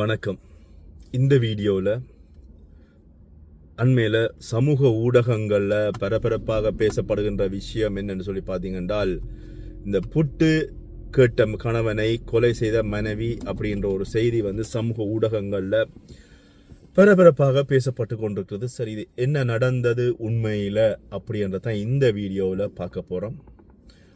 வணக்கம். இந்த வீடியோவில் அண்மையில் சமூக ஊடகங்களில் பரபரப்பாக பேசப்படுகின்ற விஷயம் என்னன்னு சொல்லி பார்த்தீங்கன்றால் இந்த புட்டு கேட்ட கணவனை கொலை செய்த மனைவி அப்படின்ற ஒரு செய்தி வந்து சமூக ஊடகங்களில் பரபரப்பாக பேசப்பட்டு கொண்டிருக்கிறது. சரி இது என்ன நடந்தது உண்மையில் அப்படின்றதான் இந்த வீடியோவில் பார்க்க போகிறோம்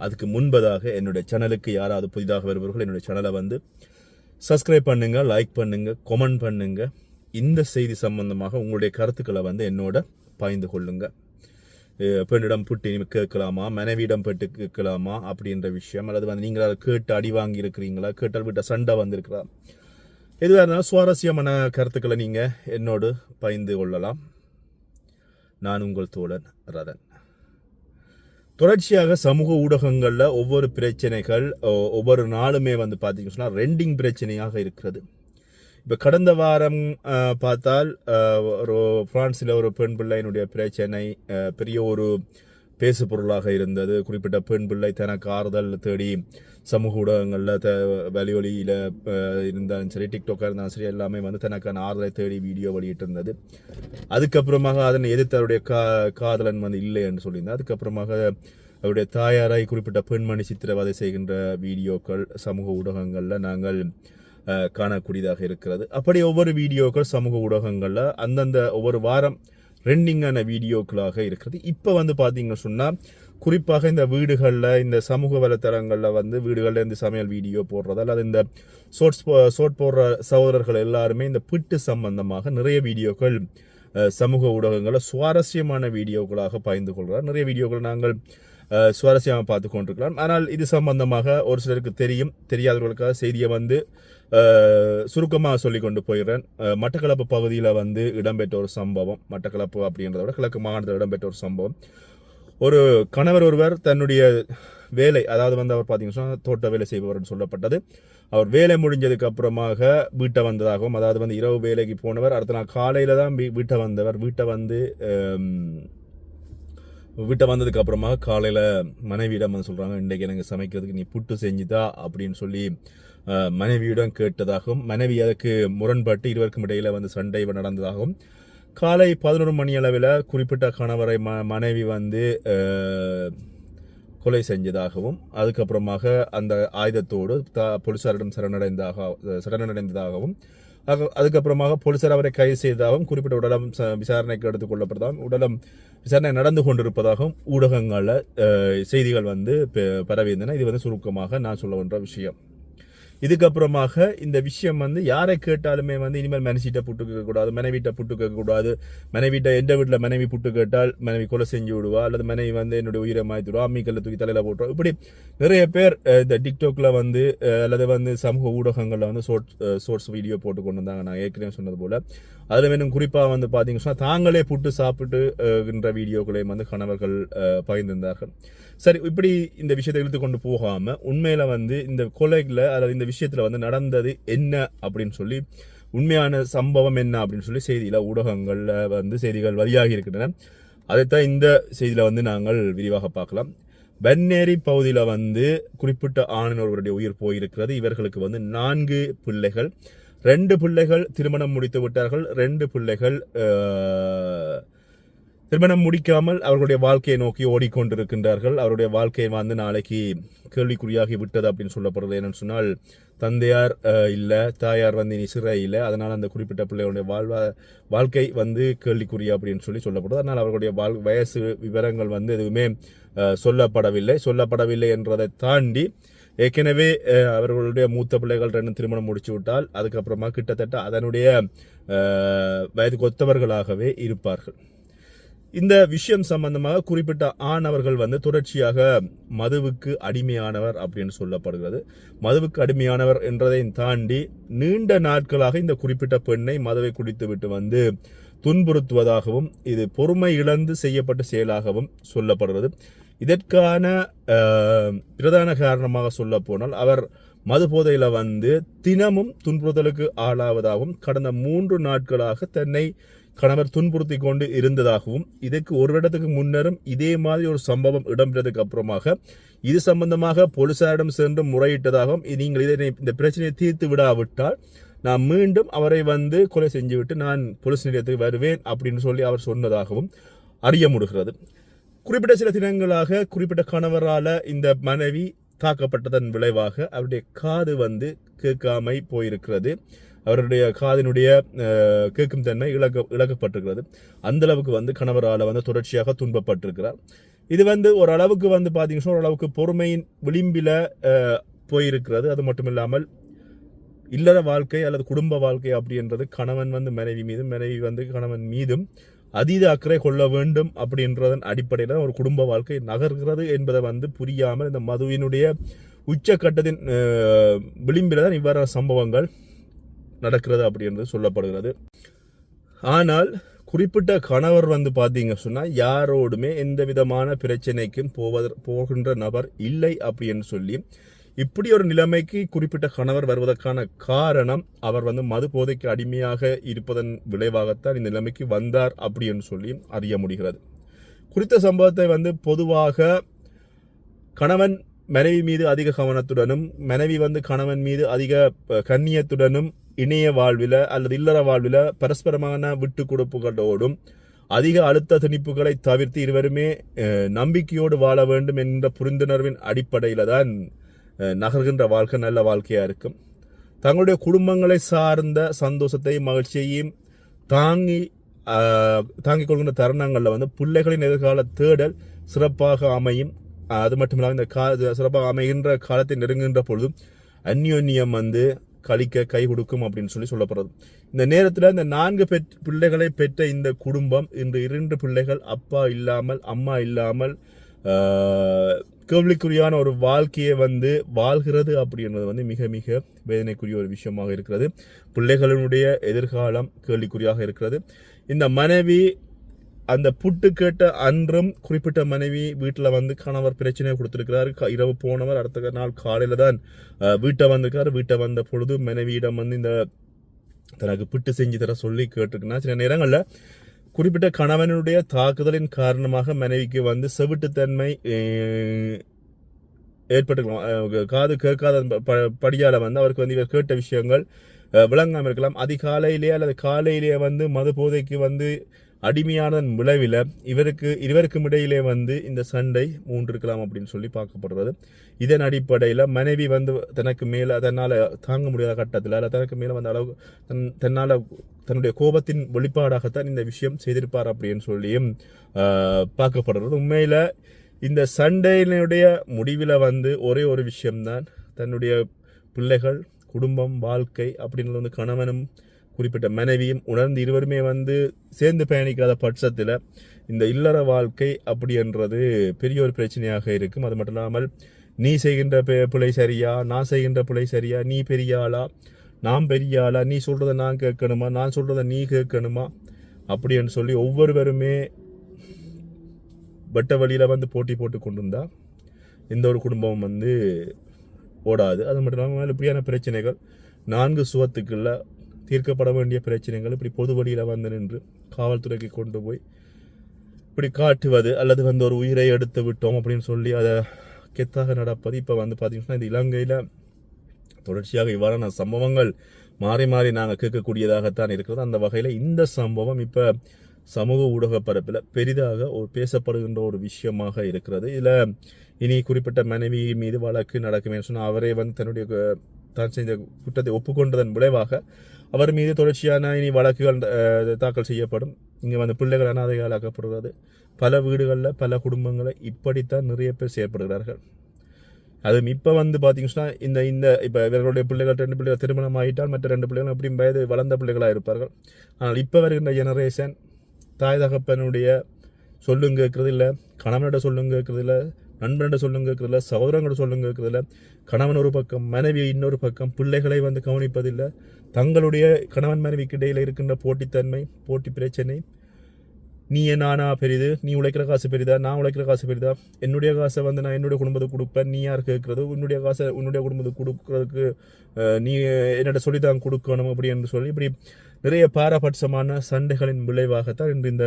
அதுக்கு முன்பதாக என்னுடைய சேனலுக்கு யாராவது புதிதாக வருபவர்கள் என்னுடைய சேனலை வந்து சப்ஸ்கிரைப் பண்ணுங்க லைக் பண்ணுங்க கமெண்ட் பண்ணுங்க. இந்த செய்தி சம்பந்தமாக உங்களுடைய கருத்துக்களை வந்து என்னோட பகிர்ந்து கொள்ளுங்க. பெண்ணிடம் புட்டி கேட்கலாமா? மனைவியிடம் பெட்டு கேட்கலாமா? அப்படின்ற விஷயம். அல்லது வந்து நீங்கள் அதை கேட்டு அடி வாங்கி இருக்கிறீங்களா கேட்டால் விட்ட சண்டை வந்திருக்கிறா எதுவாக இருந்தாலும் சுவாரஸ்யமான கருத்துக்களை நீங்கள் என்னோடு பகிர்ந்து கொள்ளலாம். நான் உங்கள் தோழன் ரதன். தொடர்ச்சியாக சமூக ஊடகங்களில் ஒவ்வொரு பிரச்சனைகள் ஒவ்வொரு நாளுமே வந்து பார்த்தீங்கன்னு சொன்னால் ரெண்டிங் பிரச்சனையாக இருக்கிறது. இப்போ கடந்த வாரம் பார்த்தால் ஒரு பிரான்ஸில் ஒரு பெண் பிள்ளையினுடைய பிரச்சனை பெரிய ஒரு பேசு பொருளாக இருந்தது. குறிப்பிட்ட பெண் பிள்ளை தனக்கு ஆறுதல் தேடி சமூக ஊடகங்களில் த வலியொலியில் இருந்தாலும் சரி டிக்டாக்காக இருந்தாலும் சரி எல்லாமே வந்து தனக்கான ஆறுதலை தேடி வீடியோ வெளியிட்டிருந்தது. அதுக்கப்புறமாக அதனை எதிர்த்தருடைய கா காதலன் வந்து இல்லை என்று சொல்லியிருந்தேன் அதுக்கப்புறமாக அவருடைய தாயாரை குறிப்பிட்ட பெண்மணி சித்திரவதை செய்கின்ற வீடியோக்கள் சமூக ஊடகங்களில் நாங்கள் காணக்கூடியதாக இருக்கிறது. அப்படி ஒவ்வொரு வீடியோக்கள் சமூக ஊடகங்களில் அந்தந்த ஒவ்வொரு வாரம் ட்ரெண்டிங்கான வீடியோக்களாக இருக்கிறது. இப்போ வந்து பார்த்தீங்கன்னு சொன்னால் குறிப்பாக இந்த வீடுகளில் இந்த சமூக வலைத்தளங்களில் வந்து வீடுகளில் இந்த சமையல் வீடியோ போடுறது அல்லது இந்த ஷோட்ஸ் ஷோட் போடுற சகோதரர்கள் எல்லாருமே இந்த பிட்டு சம்பந்தமாக நிறைய வீடியோக்கள் சமூக ஊடகங்களில் சுவாரஸ்யமான வீடியோக்களாக பகிர்ந்து கொள்கிறார். நிறைய வீடியோக்களை நாங்கள் சுவாரஸ்யமாக பார்த்து கொண்டிருக்கலாம். ஆனால் இது சம்பந்தமாக ஒரு சிலருக்கு தெரியும். தெரியாதவர்களுக்காக செய்தியை வந்து சுருக்கமாக சொல்லி கொண்டு போயிடுறேன். மட்டக்களப்பு பகுதியில் வந்து இடம்பெற்ற ஒரு சம்பவம் மட்டக்களப்பு அப்படின்றத விட கிழக்கு மாகாணத்தில் இடம்பெற்ற ஒரு சம்பவம். ஒரு கணவர் ஒருவர் தன்னுடைய வேலை அதாவது வந்து அவர் பார்த்தீங்கன்னா தோட்ட வேலை செய்பவர்னு சொல்லப்பட்டது. அவர் வேலை முடிஞ்சதுக்கு அப்புறமாக வீட்டை வந்ததாகவும் அதாவது வந்து இரவு வேலைக்கு போனவர் அடுத்த நாள் காலையில் தான் வீ- வீட்டை வந்தவர். வீட்டை வந்து வீட்டை வந்ததுக்கு அப்புறமா காலையில் மனைவியிடம் வந்து சொல்கிறாங்க இன்றைக்கு எனக்கு சமைக்கிறதுக்கு நீ புட்டு செஞ்சுதா? அப்படின்னு சொல்லி மனைவியிடம் கேட்டதாகவும் மனைவி அதுக்கு முரண்பட்டு இருவருக்கும் இடையில் வந்து சண்டை நடந்ததாகவும் காலை பதினொரு மணி அளவில் குறிப்பிட்ட கணவரை ம மனைவி வந்து கொலை செஞ்சதாகவும் அதுக்கப்புறமாக அந்த ஆயுதத்தோடு த போலீசாரிடம் சரணடைந்தாக சரணடைந்ததாகவும் அதுக்கப்புறமாக போலீசார் அவரை கைது செய்ததாகவும் குறிப்பிட்ட உடலம் ச- விசாரணைக்கு எடுத்துக் கொள்ளப்பட்டதாகவும் உடலம் விசாரணை நடந்து கொண்டிருப்பதாகவும் ஊடகங்களில் செய்திகள் வந்து பெ- பரவியிருந்தன. இது வந்து சுருக்கமாக நான் சொல்ல வேண்ட விஷயம். இதுக்கப்புறமாக இந்த விஷயம் வந்து யாரை கேட்டாலுமே வந்து இனிமேல் மனசிட்ட புட்டு கேட்கக்கூடாது மனைவிட்ட புட்டு கேட்கக்கூடாது மனைவிட்ட எந்த வீட்டில் மனைவி புட்டு கேட்டால் மனைவி கொலை செஞ்சு விடுவா? அல்லது மனைவி வந்து என்னுடைய உயிரை மாய்த்துடுவா அம்மிக்கல்ல தூக்கி தலையில போட்டுருவா இப்படி நிறைய பேர் இந்த டிக்டாக்ல வந்து அல்லது வந்து சமூக ஊடகங்களில் வந்து ஷோர்ட் ஷோர்ட்ஸ் வீடியோ போட்டு கொண்டு வந்தாங்க. நான் ஏற்கனவே சொன்னது போல. அதில் வேணும் குறிப்பாக வந்து பார்த்தீங்கன்னா சொன்னா தாங்களே புட்டு சாப்பிட்டு என்ற வீடியோக்களையும் வந்து கணவர்கள் பகிர்ந்திருந்தார்கள். சரி இப்படி இந்த விஷயத்தை இழுத்து கொண்டு போகாம உண்மையில வந்து இந்த கொலைகளை அல்லது இந்த விஷயத்துல வந்து நடந்தது என்ன அப்படின்னு சொல்லி உண்மையான சம்பவம் என்ன அப்படின்னு சொல்லி செய்தியில் ஊடகங்களில் வந்து செய்திகள் வழியாகி இருக்கின்றன. அதைத்தான் இந்த செய்தியில் வந்து நாங்கள் விரிவாக பார்க்கலாம். வெண்ணேரி பகுதியில் வந்து குறிப்பிட்ட ஆணின் ஒருவருடைய உயிர் போயிருக்கிறது. இவர்களுக்கு வந்து நான்கு பிள்ளைகள். ரெண்டு பிள்ளைகள் திருமணம் முடித்து விட்டார்கள் ரெண்டு பிள்ளைகள் திருமணம் முடிக்காமல் அவர்களுடைய வாழ்க்கையை நோக்கி ஓடிக்கொண்டிருக்கின்றார்கள். அவருடைய வாழ்க்கையை வந்து நாளைக்கு கேள்விக்குறியாகி விட்டது அப்படின்னு சொல்லப்படுறது என்னன்னு சொன்னால் தந்தையார் இல்லை தாயார் வந்து இனி சிறை இல்லை அதனால் அந்த குறிப்பிட்ட பிள்ளைகளுடைய வாழ்வா வாழ்க்கை வந்து கேள்விக்குறியா அப்படின்னு சொல்லி சொல்லப்படுது. அதனால் அவர்களுடைய வாழ் வயசு விவரங்கள் வந்து எதுவுமே சொல்லப்படவில்லை. சொல்லப்படவில்லை என்றதை தாண்டி ஏற்கனவே அவர்களுடைய மூத்த பிள்ளைகள் ரெண்டு திருமணம் முடிச்சு விட்டால் அதுக்கப்புறமா கிட்டத்தட்ட அதனுடைய வயதுக்கு ஒத்தவர்களாகவே இருப்பார்கள். இந்த விஷயம் சம்பந்தமாக குறிப்பிட்ட ஆணவர்கள் வந்து தொடர்ச்சியாக மதுவுக்கு அடிமையானவர் அப்படின்னு சொல்லப்படுகிறது. மதுவுக்கு அடிமையானவர் என்றதை தாண்டி நீண்ட நாட்களாக இந்த குறிப்பிட்ட பெண்ணை மதுவை குடித்துவிட்டு வந்து துன்புறுத்துவதாகவும் இது பொறுமை இழந்து செய்யப்பட்ட செயலாகவும் சொல்லப்படுகிறது. இதற்கான பிரதான காரணமாக சொல்ல போனால் அவர் மது போதையில வந்து தினமும் துன்புறுத்தலுக்கு ஆளாவதாகவும் கடந்த மூன்று நாட்களாக தன்னை கணவர் துன்புறுத்தி கொண்டு இருந்ததாகவும் இதற்கு ஒரு இடத்துக்கு முன்னரும் இதே மாதிரி ஒரு சம்பவம் இடம்பெற்றதுக்கு அப்புறமாக இது சம்பந்தமாக போலீசாரிடம் சென்று முறையிட்டதாகவும் நீங்கள் இதை இந்த பிரச்சனையை தீர்த்து விடாவிட்டால் நான் மீண்டும் அவரை வந்து கொலை செஞ்சுவிட்டு நான் போலீஸ் நிலையத்துக்கு வருவேன் அப்படின்னு சொல்லி அவர் சொன்னதாகவும் அறிய முடிகிறது. குறிப்பிட்ட சில தினங்களாக குறிப்பிட்ட கணவரால் இந்த மனைவி தாக்கப்பட்டதன் விளைவாக அவருடைய காது வந்து கேட்காமை போயிருக்கிறது. அவருடைய காதினுடைய கேட்கும் தன்மை இழக்க இழக்கப்பட்டிருக்கிறது. அந்த அளவுக்கு வந்து கணவரால் வந்து தொடர்ச்சியாக துன்பப்பட்டிருக்கிறார். இது வந்து ஓரளவுக்கு வந்து பார்த்தீங்கன்னா ஓரளவுக்கு பொறுமையின் விளிம்பில் போயிருக்கிறது. அது மட்டும் இல்லாமல் இல்லற வாழ்க்கை அல்லது குடும்ப வாழ்க்கை அப்படின்றது கணவன் வந்து மனைவி மீதும் மனைவி வந்து கணவன் மீதும் அதீத அக்கறை கொள்ள வேண்டும் அப்படின்றதன் அடிப்படையில் ஒரு குடும்ப வாழ்க்கை நகர்கிறது என்பதை வந்து புரியாமல் இந்த மதுவினுடைய உச்சக்கட்டத்தின் விளிம்பில் தான் இவ்வாறான சம்பவங்கள் நடக்கிறது அப்படின்றது சொல்லப்படுகிறது. ஆனால் குறிப்பிட்ட கணவர் வந்து பார்த்தீங்க சொன்னால் யாரோடுமே எந்த விதமான பிரச்சனைக்கும் போவத போகின்ற நபர் இல்லை அப்படின்னு சொல்லி இப்படி ஒரு நிலைமைக்கு குறிப்பிட்ட கணவர் வருவதற்கான காரணம் அவர் வந்து மது போதைக்கு அடிமையாக இருப்பதன் விளைவாகத்தான் இந்த நிலைமைக்கு வந்தார் அப்படின்னு சொல்லி அறிய முடிகிறது. குறித்த சம்பவத்தை வந்து பொதுவாக கணவன் மனைவி மீது அதிக கவனத்துடனும் மனைவி வந்து கணவன் மீது அதிக கண்ணியத்துடனும் இணைய வாழ்வில் அல்லது இல்லற வாழ்வில் பரஸ்பரமான விட்டு கொடுப்புகளோடும் அதிக அழுத்த திணிப்புகளை தவிர்த்து இருவருமே நம்பிக்கையோடு வாழ வேண்டும் என்ற புரிந்துணர்வின் அடிப்படையில் தான் நகர்கின்ற வாழ்க்கை நல்ல வாழ்க்கையாக இருக்கும். தங்களுடைய குடும்பங்களை சார்ந்த சந்தோஷத்தையும் மகிழ்ச்சியையும் தாங்கி தாங்கிக் கொள்கின்ற தருணங்களில் வந்து பிள்ளைகளின் எதிர்கால தேடல் சிறப்பாக அமையும். அது மட்டும் இல்லாமல் இந்த கா சிறப்பாக அமைகின்ற காலத்தை நெருங்குகின்ற பொழுதும் அந்யோன்யம் வந்து கழிக்க கை கொடுக்கும் அப்படின்னு சொல்லி சொல்லப்படுறது. இந்த நேரத்தில் இந்த நான்கு பெற் பிள்ளைகளை பெற்ற இந்த குடும்பம் இன்று இரண்டு பிள்ளைகள் அப்பா இல்லாமல் அம்மா இல்லாமல் கேள்விக்குரியான கேள்விக்குறியான ஒரு வாழ்க்கையை வந்து வாழ்கிறது அப்படின்றது வந்து மிக மிக வேதனைக்குரிய ஒரு விஷயமாக இருக்கிறது. பிள்ளைகளினுடைய எதிர்காலம் கேள்விக்குறியாக இருக்கிறது. இந்த மனைவி அந்த புட்டு கேட்ட அன்றும் குறிப்பிட்ட மனைவி வீட்டில் வந்து கணவர் பிரச்சனையை கொடுத்துருக்கிறாரு. க- இரவு போனவர் அடுத்த நாள் காலையில் தான் வீட்டை வந்திருக்காரு. வீட்டை வந்த பொழுது மனைவியிடம் வந்து இந்த தனக்கு பிட்டு செஞ்சு தர சொல்லி கேட்டிருக்குன்னா சில நேரங்களில் குறிப்பிட்ட கணவனுடைய தாக்குதலின் காரணமாக மனைவிக்கு வந்து செவிட்டுத்தன்மை ஏற்பட்டுக்கலாம். காது கேட்காத ப- வந்து அவருக்கு வந்து இவர் கேட்ட விஷயங்கள் விளங்காமல் இருக்கலாம். அதிகாலையிலேயே அல்லது காலையிலேயே வந்து மது போதைக்கு வந்து அடிமையானதன் விளைவில் இவருக்கு இருவருக்கும் இடையிலே வந்து இந்த சண்டை மூன்று இருக்கலாம் அப்படின்னு சொல்லி பார்க்கப்படுறது. இதன் அடிப்படையில் மனைவி வந்து தனக்கு மேலே தன்னால் தாங்க முடியாத கட்டத்தில் அல்ல தனக்கு மேலே வந்த அளவு தன் தன்னால் தன்னுடைய கோபத்தின் வெளிப்பாடாகத்தான் இந்த விஷயம் செய்திருப்பார் அப்படின்னு சொல்லியும் பார்க்கப்படுறது. உண்மையில் இந்த சண்டையினுடைய முடிவில் வந்து ஒரே ஒரு விஷயம்தான் தன்னுடைய பிள்ளைகள் குடும்பம் வாழ்க்கை அப்படின்றது வந்து கணவனும் குறிப்பிட்ட மனைவியும் உணர்ந்து இருவருமே வந்து சேர்ந்து பயணிக்காத பட்சத்தில் இந்த இல்லற வாழ்க்கை அப்படின்றது பெரிய ஒரு பிரச்சனையாக இருக்கும். அது மட்டும் இல்லாமல் நீ செய்கின்ற பி- பிழை சரியா? நான் செய்கின்ற பிழை சரியா? நீ பெரிய ஆளா? நான் பெரிய ஆளா? நீ சொல்கிறத நான் கேட்கணுமா? நான் சொல்கிறத நீ கேட்கணுமா? அப்படின்னு சொல்லி ஒவ்வொருவருமே வெட்ட வழியில் வந்து போட்டி போட்டு கொண்டு இருந்தா எந்த ஒரு குடும்பம் வந்து ஓடாது. அது மட்டும் இல்லாமல் இப்படியான பிரச்சனைகள் நான்கு சுவத்துக்குள்ள தீர்க்கப்பட வேண்டிய பிரச்சனைகள் இப்படி பொது வழியில் வந்து நின்று காவல்துறைக்கு கொண்டு போய் இப்படி காட்டுவது அல்லது வந்து ஒரு உயிரை எடுத்து விட்டோம் அப்படின்னு சொல்லி அதை கெத்தாக நடப்பது. இப்போ வந்து பார்த்தீங்கன்னா இந்த இலங்கையில் தொடர்ச்சியாக இவ்வாறான சம்பவங்கள் மாறி மாறி நாங்கள் கேட்கக்கூடியதாகத்தான் இருக்கிறது. அந்த வகையில் இந்த சம்பவம் இப்போ சமூக ஊடக பரப்பில் பெரிதாக ஒரு பேசப்படுகின்ற ஒரு விஷயமாக இருக்கிறது. இதில் இனி குறிப்பிட்ட மனைவி மீது வழக்கு நடக்குமே சொன்னால் அவரே வந்து தன்னுடைய தான் செய்த குற்றத்தை ஒப்புக்கொண்டதன் விளைவாக அவர் மீது தொடர்ச்சியான இனி வழக்குகள் தாக்கல் செய்யப்படும். இங்கே வந்து பிள்ளைகள் அனாதைகளாக்கப்படுகிறது. பல வீடுகளில் பல குடும்பங்களை இப்படித்தான் நிறைய பேர் செயற்படுகிறார்கள். அதுவும் இப்போ வந்து பார்த்தீங்கன்னா இந்த இந்த இப்போ இவர்களுடைய பிள்ளைகள் ரெண்டு பிள்ளைகள் திருமணம் ஆகிட்டால் மற்ற ரெண்டு பிள்ளைகளும் எப்படியும் வயது வளர்ந்த பிள்ளைகளாக இருப்பார்கள். ஆனால் இப்போ வருகின்ற ஜெனரேஷன் தாய் தகப்பனுடைய சொல்லும் கேட்கறது இல்லை கணவனோட சொல்லும் கேட்கறது இல்லை நண்பன்கிட்ட சொல்லுங்க இருக்கிறதில்ல இல்லை சகோதரங்களோட கணவன் ஒரு பக்கம் மனைவி இன்னொரு பக்கம் பிள்ளைகளை வந்து கவனிப்பதில்லை. தங்களுடைய கணவன் மனைவிக்கு இடையில் இருக்கின்ற போட்டித்தன்மை போட்டி பிரச்சனை நீ நானா பெரிது நீ உழைக்கிற காசு பெரிதா நான் உழைக்கிற காசு பெரிதா என்னுடைய காசை வந்து நான் என்னுடைய குடும்பத்துக்கு கொடுப்பேன் நீ யார் கேட்குறது உன்னுடைய காசை உன்னுடைய குடும்பத்துக்கு கொடுக்கறதுக்கு நீ என்னோட சொல்லி தான் கொடுக்கணும் அப்படின்னு சொல்லி இப்படி நிறைய பாரபட்சமான சண்டைகளின் விளைவாகத்தான் இன்று இந்த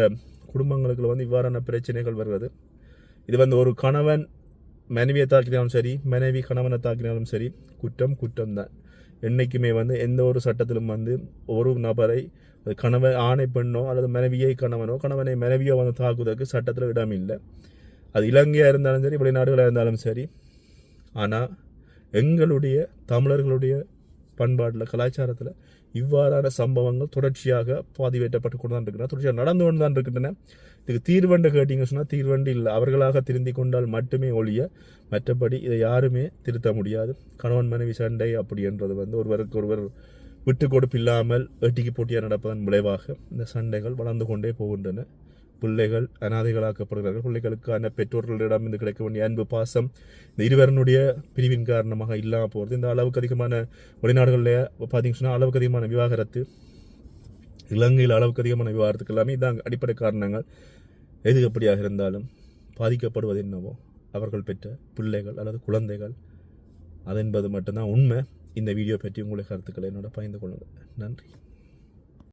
குடும்பங்களுக்குள்ள வந்து இவ்வாறான பிரச்சனைகள் வருகிறது. இது வந்து ஒரு கணவன் மனைவியை தாக்கினாலும் சரி மனைவி கணவனை தாக்கினாலும் சரி குற்றம் குற்றம் தான் என்றைக்குமே வந்து எந்த ஒரு சட்டத்திலும் வந்து ஒரு நபரை அது கணவன் ஆணை பெண்ணோ அல்லது மனைவியை கணவனோ கணவனை மனைவியோ வந்து தாக்குவதற்கு சட்டத்தில் இடம் இல்லை அது இலங்கையாக இருந்தாலும் சரி வெளிநாடுகளாக இருந்தாலும் சரி. ஆனால் எங்களுடைய தமிழர்களுடைய பண்பாட்டில் கலாச்சாரத்தில் இவ்வாறான சம்பவங்கள் தொடர்ச்சியாக பதிவேற்றப்பட்டு கொண்டு தான் இருக்கின்றன தொடர்ச்சியாக நடந்து கொண்டு தான் இருக்கின்றன இதுக்கு தீர்வண்டு கேட்டிங்க சொன்னால் தீர்வண்டு இல்லை. அவர்களாக திருந்தி கொண்டால் மட்டுமே ஒழிய மற்றபடி இதை யாருமே திருத்த முடியாது. கணவன் மனைவி சண்டை அப்படின்றது வந்து ஒருவருக்கு ஒருவர் விட்டு கொடுப்பு இல்லாமல் எட்டிக்கு போட்டியாக நடப்பதன் விளைவாக இந்த சண்டைகள் வளர்ந்து கொண்டே போகின்றன. பிள்ளைகள் அனாதைகளாக்கப்படுகிறார்கள். பிள்ளைகளுக்கான பெற்றோர்களிடம் இருந்து கிடைக்க வேண்டிய அன்பு பாசம் இந்த இருவரனுடைய பிரிவின் காரணமாக இல்லாமல் போகிறது இந்த அளவுக்கு அதிகமான வெளிநாடுகளில் பார்த்தீங்கன்னு சொன்னால் அளவுக்கு அதிகமான விவாகரத்து இலங்கையில் அளவுக்கு அதிகமான விவாகரத்துக்கு எல்லாமே இதான் அடிப்படை காரணங்கள். எது எப்படியாக இருந்தாலும் பாதிக்கப்படுவது என்னவோ அவர்கள் பெற்ற பிள்ளைகள் அல்லது குழந்தைகள். அது என்பது மட்டும்தான் உண்மை. இந்த வீடியோ பற்றி உங்களுடைய கருத்துக்களை என்னோட பகிர்ந்து கொள்ளுங்கள். நன்றி.